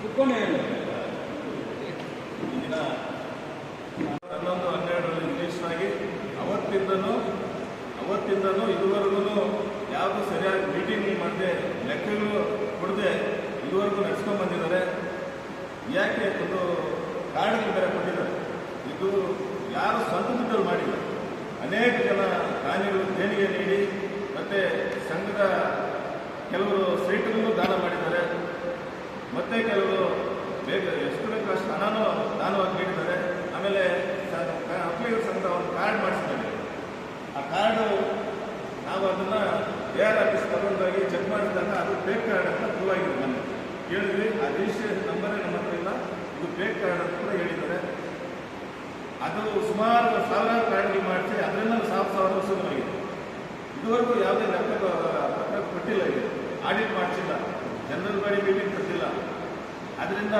ಕುತ್ಕೊಂಡೇ ಹನ್ನೊಂದು, ಹನ್ನೆರಡರಲ್ಲಿ ರಿಜಿಸ್ಟರ್ ಆಗಿ ಅವತ್ತಿಂದನೂ ಅವತ್ತಿಂದನೂ ಇದುವರೆಗೂ ಯಾವುದು ಸರಿಯಾಗಿ ಮೀಟಿಂಗ್ ಮಾಡದೆ ಲೆಕ್ಕಗಳು ಕೊಡದೆ ಇದುವರೆಗೂ ನಡೆಸ್ಕೊಂಡು ಬಂದಿದ್ದಾರೆ ಯಾಕೆ ಒಂದು ಕಾರಣಗಳು ಬೇರೆ ಕೊಟ್ಟಿದ್ದಾರೆ? ಇದು ಯಾರು ಸ್ವಂತ ದುಡ್ಡಲ್ಲಿ ಮಾಡಿಲ್ಲ. ಅನೇಕ ಜನ ದಾನಿಗಳು ದೇಣಿಗೆ ನೀಡಿ ಮತ್ತು ಸಂಘದ ಕೆಲವರು ಸೈಟ್ಗಳನ್ನು ದಾನ ಮಾಡಿದ್ದಾರೆ. ಮತ್ತೆ ಕೆಲವರು ಬೇಗ ಬೇಕು ಅಷ್ಟು ಹಣನೂ ದಾನವಾಗಿ ನೀಡಿದ್ದಾರೆ ಆಮೇಲೆ ಅಪ್ಲಿಕೇಶನ್ ಅಂತ ಒಂದು ಕಾರ್ಡ್ ಮಾಡಿಸಿದ್ದಾರೆ. ಆ ಕಾರ್ಡು ನಾವು ಅದನ್ನ ಎ ಆರ್ ಆಫೀಸ್ ತಗೊಂಡೋಗಿ ಚೆಕ್ ಮಾಡಿದಾಗ ಅದು ಫೇಕ್ ಕಾರ್ಡ್ ಅಂತ ಪ್ರೂವ್ ಆಗಿದೆ ಮೊನ್ನೆ. ಕೇಳಿದ್ವಿ, ಆ ರಿಜಿಸ್ಟ್ರೇಷನ್ ನಂಬರೇ ನಮ್ಮ ಹತ್ರ ಇಲ್ಲ. ಇದು ಫೇಕ್ ಕಾರ್ಡ್ ಅಂತ ಕೂಡ ಹೇಳಿದ್ದಾರೆ. ಅದು ಸುಮಾರು ಸಾವಿರಾರು ಕಾರ್ಡ್ಗಳು ಮಾಡಿಸಿ ಅದರಿಂದ ಸಾವಿರ ಸಾವಿರ ವಸೂಲಾಗಿದೆ ಇದುವರೆಗೂ ಯಾವುದೇ ಲೆಕ್ಕ ಕೊಟ್ಟಿಲ್ಲ ಇದು. ಆಡಿಟ್ ಮಾಡಿಸಿಲ್ಲ. ಜನರಲ್ ಬಾಡಿ ಮೀಟಿಂಗ್ ಕೊಟ್ಟಿಲ್ಲ. ಅದರಿಂದ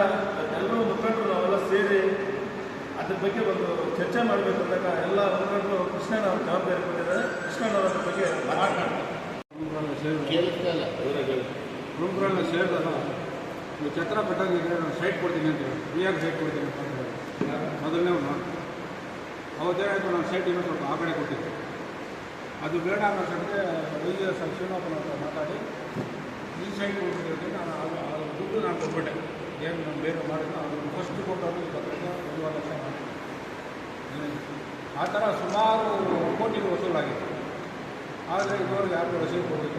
ಎಲ್ಲರೂ ಮುಖಂಡರು ಅವೆಲ್ಲ ಸೇರಿ ಅದ್ರ ಬಗ್ಗೆ ಒಂದು ಚರ್ಚೆ ಮಾಡಬೇಕು ಅಂದಾಗ ಎಲ್ಲ ಮುಖಂಡರು ಕೃಷ್ಣನವ್ರ ಜವಾಬ್ದಾರಿ ಕೊಟ್ಟಿದ್ದಾರೆ. ಕೃಷ್ಣನ್ ಅವರ ಬಗ್ಗೆ ಮಾತಾಡ್ತಾರೆ ಗುಂಪುರಲ್ಲಿ ಸೇರಿದಲ್ಲ ನೀವು ಚಕ್ರ ಕಟ್ಟೋದಿದ್ರೆ ನಾನು ಸೈಟ್ ಕೊಡ್ತೀನಿ ಅಂತ ಹೇಳಿ. ಆರ್ ಸೈಟ್ ಕೊಡ್ತೀನಿ ಅಂತ ಹೇಳಿ. ಮೊದಲನೇ ಒಂದು ಅವತ್ತೇನಾಯಿತು ನಾನು ಸೈಟ್ ಇನ್ನೂ ಸ್ವಲ್ಪ ಆ ಕಡೆ ಕೊಟ್ಟಿದ್ದೆ. ಅದು ಬೇಡ ಅನ್ನೋ ಸಂಗತಿ ವೈ ಎಸ್ ಶಿವನಪ್ಪನ ಮಾತಾಡಿ. ಈ ಸೈಡ್ ಕೊಟ್ಟಿದ್ದಕ್ಕೆ ನಾನು ದುಡ್ಡು ನಾನು ಕೊಟ್ಬಿಟ್ಟೆ. ಏನು ನಾನು ಬೇರೆ ಮಾಡಿದ್ರು ಅದನ್ನು ಫಸ್ಟ್ ಕೊಟ್ಟರು ಇಪ್ಪತ್ತರಿಂದ ಒಂದು ಲಕ್ಷ ಮಾಡಿ ಆ ಥರ ಸುಮಾರು ಕೋಟಿ ವಸೂಲಾಗಿತ್ತು ಆದರೆ ಇದುವರೆಗೆ ಯಾರು ರಸೀದಿ ಕೊಡಲಿಲ್ಲ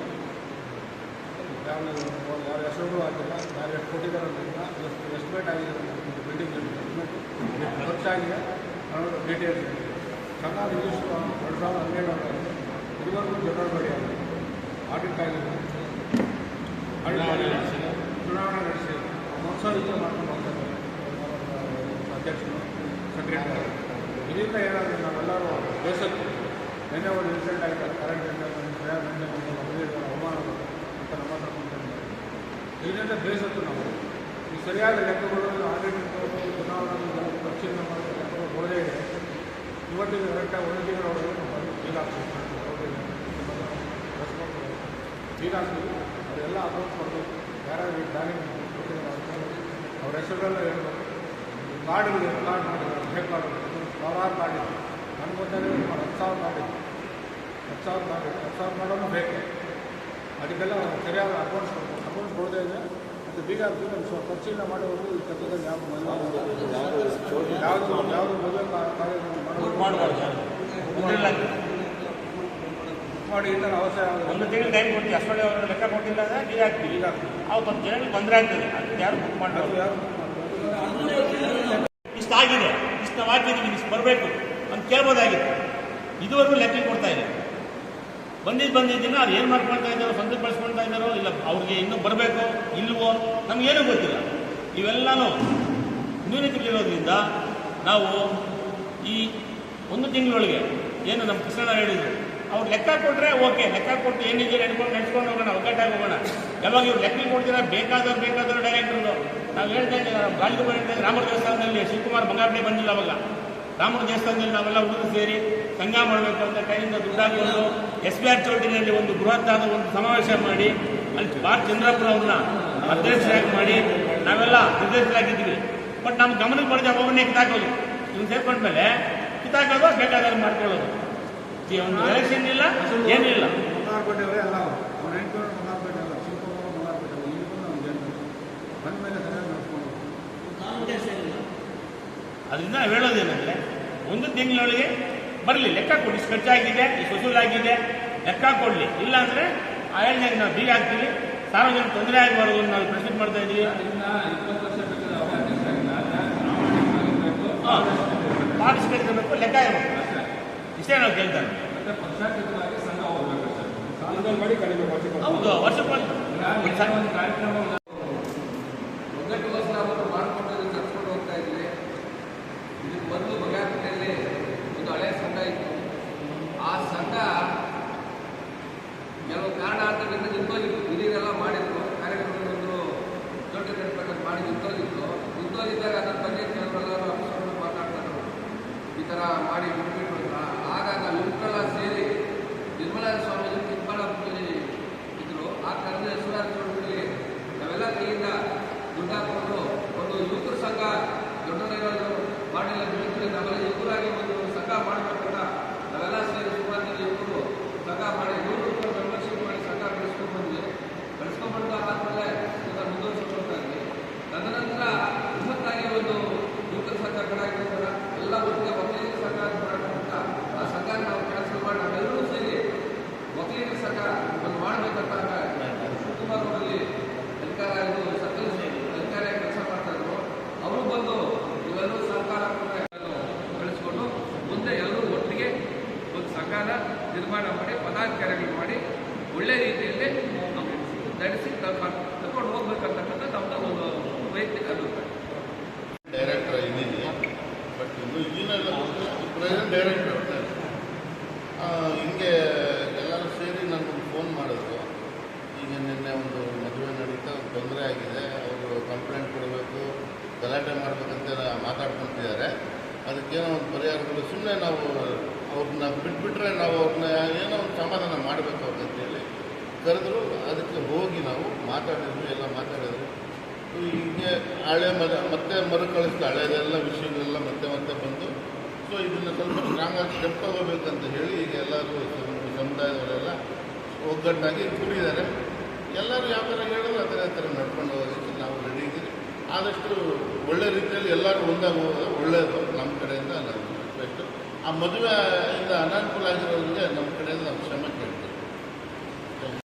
ಯಾರು ಯಾರು ಹೆಸರು ಆಗಿಲ್ಲ ಯಾರು ಎಷ್ಟು ಕೊಟ್ಟಿದ್ದಾರೆ ಅನ್ನೋದನ್ನ ಎಷ್ಟು ಎಸ್ಟಿಮೇಟ್ ಆಗಿದೆ ಬಿಲ್ಡಿಂಗ್ ಎಸ್ಟಿಮೇಟ್ ಖರ್ಚಾಗಿದೆ ಅನ್ನೋದು ಡೀಟೇಲ್ಸ್ ಕರ್ನಾಟಕ ರಿಜಿಸ್ಟ್ರು ಎರಡು ಸಾವಿರದ ಹನ್ನೆರಡು ಇದುವರೆಗೂ ಜನರಲ್ ಬಾಡಿ ಆಡಿಟ್ ಆಗಿದೆ. ಆಡಿಟ್ ಆಗಿಲ್ಲ ಚುನಾವಣೆ ನಡೆಸಿ ಮೋಸವಿದ್ಯೆ ಮಾಡ್ಕೊಂಡು ಹೋಗ್ತಾರೆ ಅಧ್ಯಕ್ಷರು ಸೆಕ್ರೆಟರಿ ಇದರಿಂದ ಏನಾದರೂ ನಾವೆಲ್ಲರೂ ಬೇಸತ್ತು ನಿನ್ನೆ ಒಂದು ಇನ್ಸಿಡೆಂಟ್ ಆಗಿದೆ ಕರೆಂಟ್ ನಿನ್ನೆ ಒಂದು ಮದುವೆ ಅವಮಾನ ಅಂತ ನಮ್ಮ ಹತ್ರ ಮಾತಾಡಿದ್ದಾರೆ. ಇದರಿಂದ ಬೇಸತ್ತು ನಾವು ಈ ಸರಿಯಾದ ಲೆಕ್ಕಗಳು ಆಡಳಿತ ಚುನಾವಣೆ ಪರಿಶೀಲನೆ ಮಾಡಿದ ಲೆಕ್ಕಗಳು ಕೊಡದೇ ಇದೆ ಇವತ್ತಿನ ಕರೆಕ್ಟಾಗಿ ಒಂದು ತಿಂಗಳವರೆಗೂ ನಾವು ಬೀಗ ಹಾಕ್ಬೇಕು ಅವರೆಲ್ಲ ಅಪ್ರೋಚ್ ಮಾಡಬೇಕು. ಯಾರ್ಯಾರು ಕೊಟ್ಟಿದ್ದಾರೆ ಅವ್ರ ಹೆಸರುಗಳನ್ನ ಹೇಳ್ಬೇಕು. ಕಾರ್ಡ್ಗಳು ಕಾರ್ಡ್ ಮಾಡಿದ್ದಾರೆ ಹೇಗೆ ಕಾರ್ಡ್ ಸಾವಿರಾರು ಕಾರ್ಡ್ ಇದೆ ನನಗೆ ಗೊತ್ತಾಗಿದೆ ಸುಮಾರು ಹತ್ತು ಸಾವಿರ ಕಾರ್ಡ್ ಇದೆ ಹತ್ತು ಸಾವಿರ ಕಾರ್ಡ್ ಇದೆ ಹತ್ತು ಸಾವಿರ ಮಾಡೋದು ಬೇಕು? ಅದಕ್ಕೆಲ್ಲ ಸರಿಯಾದ ಅಕೌಂಟ್ಸ್ ಕೊಡ್ಬೇಕು. ಅಕೌಂಟ್ಸ್ ಕೊಡದೇ ಇದೆ ಮತ್ತು ಬೀಗ ಬೀಗ ಸ್ವಲ್ಪ ಖರ್ಚಿನ ಮಾಡೋರು ಈ ಕೆಲಸದಲ್ಲಿ ಯಾವ ಯಾವುದು ಯಾವುದು ಮದುವೆ ಕಾರ್ಯ ಮಾಡಬಾರ್ದು ಮಾಡಿ ಅಂತ ನಾವು ಒಂದು ತಿಂಗಳು ಟೈಮ್ ಕೊಡ್ತೀವಿ ಅಷ್ಟೊಳ್ಳೆ ಅವರು ಲೆಕ್ಕ ಕೊಟ್ಟಿಲ್ಲ ಅಂದರೆ ಬೀಗ ಹಾಕ್ತೀವಿ ಈಗ. ಅವ್ರು ಸ್ವಲ್ಪ ಜನಗಳಿಗೆ ತೊಂದರೆ ಆಗ್ತದೆ. ಅದಕ್ಕೆ ಯಾರು ಬುಕ್ ಮಾಡಬಾರ್ದು. ಯಾರು ಇಷ್ಟು ಆಗಿದೆ. ಇಷ್ಟು ನಾವು ಹಾಕಿದ್ದೀವಿ ಇಷ್ಟು ಬರಬೇಕು ಅಂತ ಕೇಳ್ಬೋದಾಗಿತ್ತು. ಇದುವರೆಗೂ ಲೆಕ್ಕ ಕೊಡ್ತಾ ಇದೆ ಬಂದಿದ್ದು ಬಂದಿದ್ದೀನ ಅವ್ರು ಏನು ಮಾಡ್ಕೊಳ್ತಾ ಇದ್ದಾರೋ ಸ್ವಂತ ಬಳಸ್ಕೊಳ್ತಾ ಇದ್ದಾರೋ ಇಲ್ಲ ಅವ್ರಿಗೆ ಇನ್ನೂ ಬರಬೇಕು ಇಲ್ವೋ ನಮಗೇನೂ ಗೊತ್ತಿಲ್ಲ. ಇವೆಲ್ಲನೂ ನ್ಯೂನತೆಗಳಿರೋದ್ರಿಂದ ನಾವು ಈ ಒಂದು ತಿಂಗಳೊಳಗೆ ಏನು ನಮ್ಮ ಕೃಷ್ಣಣ್ಣ ಹೇಳಿದ್ರು ಅವ್ರು ಲೆಕ್ಕ ಕೊಟ್ಟರೆ ಓಕೆ, ಲೆಕ್ಕ ಕೊಟ್ಟು ಏನಿದೆ ನಡ್ಕೊಂಡು ನಡ್ಸ್ಕೊಂಡು ಹೋಗೋಣ ಒಗ್ಗಟ್ಟಾಗಿ ಹೋಗೋಣ. ಯಾವಾಗ ಇವ್ರು ಲೆಕ್ಕ ಕೊಡ್ತೀರಾ? ಬೇಕಾದವ್ರು ಬೇಕಾದವ್ರು ಡೈರೆಕ್ಟ್ರು ನಾವು ಹೇಳ್ತಾ ಇದ್ದೀವಿ ಗಾಳಿಗೆ ಹೇಳ್ತಾ ರಾಮರ ದೇವಸ್ಥಾನದಲ್ಲಿ ಶಿವಕುಮಾರ್ ಬಂಗಾರಡಿ ಬಂದಿಲ್ಲ ಅವಾಗ. ರಾಮರ ದೇವಸ್ಥಾನದಲ್ಲಿ ನಾವೆಲ್ಲ ಹುಡುಗರು ಸೇರಿ ಸಂಘ ಮಾಡಬೇಕು ಅಂತ ಕೈಯಿಂದ ದುಡ್ಡಾಕೊಂಡು ಎಸ್ ಬಿ ಆರ್ ಚೌಟಿನಲ್ಲಿ ಒಂದು ಬೃಹತ್ತಾದ ಒಂದು ಸಮಾವೇಶ ಮಾಡಿ, ಅಲ್ಲಿ ಬಾರ್ ಚಂದ್ರಪ್ಪನ ಅವ್ರನ್ನ ಅಧ್ಯಕ್ಷರಾಗಿ ಮಾಡಿ ನಾವೆಲ್ಲ ಅಧ್ಯಕ್ಷರಾಗಿದ್ದೀವಿ ಬಟ್ ನಮ್ಮ ಗಮನಕ್ಕೆ ಬರದೆ ಒಬ್ಬನೇ ಕಿತ್ತಾಕೋದು. ಇವ್ನು ಸೇರ್ಕೊಂಡ್ಮೇಲೆ ಕಿತ್ತಾಕೋದು ಬೇಕಾದ್ರೆ ಮಾಡ್ಕೊಳ್ಳೋದು. ಒಂದು ಎಲೆಕ್ಷನ್ ಇಲ್ಲ ಏನಿಲ್ಲ ಇಲ್ಲಿ. ಅದರಿಂದ ನಾವು ಹೇಳೋದೇನೆಂದರೆ ಒಂದು ತಿಂಗಳೊಳಗೆ ಬರಲಿ. ಲೆಕ್ಕ ಕೊಡಿ. ಇಷ್ಟು ಖರ್ಚಾಗಿದೆ ಇಷ್ಟು ವಸೂಲಾಗಿದೆ ಲೆಕ್ಕ ಕೊಡಲಿ. ಇಲ್ಲಾಂದರೆ ಆ ಹೇಳಿದಾಗ ನಾವು ಬೀಗ ಹಾಕ್ತೀವಿ. ಸಾರ್ವಜನಿಕ ತೊಂದರೆ ಆಗಬಾರ್ದು ಅಂತ ನಾವು ಪ್ರೆಸಿಡ್ ಮಾಡ್ತಾ ಇದ್ದೀವಿ. ಪಾರ್ಟಿಸಿಪೇಟ್ ಇರಬೇಕು ಲೆಕ್ಕ ಇರಬೇಕು ಇಷ್ಟೇ ನಾವು ಕೇಳ್ತಾ ಇದ್ದೀವಿ ಮಾಡಿ ಕಡಿಮೆ ವರ್ಷಕ್ಕೆ ಹೌದು ವರ್ಷಕ್ಕೆ. ನಿರ್ಮಾಣ ಮಾಡಿ, ಪದಾಧಿಕಾರಿಗಳು ಮಾಡಿ, ಒಳ್ಳೆ ರೀತಿಯಲ್ಲಿ ನಡೆಸಿ ತಕೊಂಡು ಹೋಗ್ಬೇಕಂತಕ್ಕಂಥ ನಮ್ಮದು ಒಂದು ವೈಯಕ್ತಿಕ ಅಭಿಪ್ರಾಯ. ಡೈರೆಕ್ಟರ್ ಇದ್ದೀನಿ ಬಟ್ ಇನ್ನು ಈಗಿನ ಪ್ರೆಸೆಂಟ್ ಡೈರೆಕ್ಟರ್ ಹಿಂಗೆ ಎಲ್ಲರೂ ಸೇರಿ ನನಗೆ ಫೋನ್ ಮಾಡಿದ್ರು. ಈಗ ನಿನ್ನೆ ಒಂದು ಮದುವೆ ನಡೀತಾ ತೊಂದರೆ ಆಗಿದೆ, ಅವರು ಕಂಪ್ಲೇಂಟ್ ಕೊಡಬೇಕು, ಗಲಾಟೆ ಮಾಡಬೇಕಂತೆಲ್ಲ ಮಾತಾಡ್ಕೊತಿದ್ದಾರೆ. ಅದಕ್ಕೇನೋ ಒಂದು ಪರಿಹಾರ ಸುಮ್ಮನೆ ನಾವು ಅವ್ರನ್ನ ಬಿಟ್ಬಿಟ್ರೆ ನಾವು ಅವ್ರನ್ನ ಏನೋ ಒಂದು ಸಮಾಧಾನ ಮಾಡಬೇಕು ಅಂತೇಳಿ ಕರೆದ್ರು ಅದಕ್ಕೆ ಹೋಗಿ ನಾವು ಮಾತಾಡಿದ್ವಿ, ಎಲ್ಲ ಮಾತಾಡಿದ್ರು. ಹೀಗೆ ಹಳೆ ಮದ ಮತ್ತೆ ಮರುಕಳಿಸ್ತಾ ಹಳೆದೆಲ್ಲ ವಿಷಯಗಳೆಲ್ಲ ಮತ್ತೆ ಮತ್ತೆ ಬಂದು ಸೊ ಇದನ್ನ ಸ್ವಲ್ಪ ಸ್ಟ್ರಾಂಗಾಗಿ ಸ್ಟೆಪ್ ತಗೋಬೇಕಂತ ಹೇಳಿ ಈಗ ಎಲ್ಲರೂ ಸಮ- ಸಮುದಾಯದವರೆಲ್ಲ ಒಗ್ಗಟ್ಟಾಗಿ ಕೂಡಿದ್ದಾರೆ ಎಲ್ಲರೂ ಯಾವ ಥರ ಹೇಳಿದ್ರು ಆ ಥರ ನಡ್ಕೊಂಡು ಹೋಗೋದಕ್ಕೆ ನಾವು ರೆಡಿ ಇದ್ದೀವಿ. ಆದಷ್ಟು ಒಳ್ಳೆ ರೀತಿಯಲ್ಲಿ ಎಲ್ಲರೂ ಒಂದಾಗಿ ಹೋಗೋದು ಒಳ್ಳೆಯದು ನಮ್ಮ ಕಡೆಯಿಂದ ರಿಕ್ವೆಸ್ಟು ಆ ಮದುವೆಯಿಂದ ಅನಾನುಕೂಲ ಆಗಿರೋರಿಗೆ ನಮ್ಮ ಕಡೆಯಿಂದ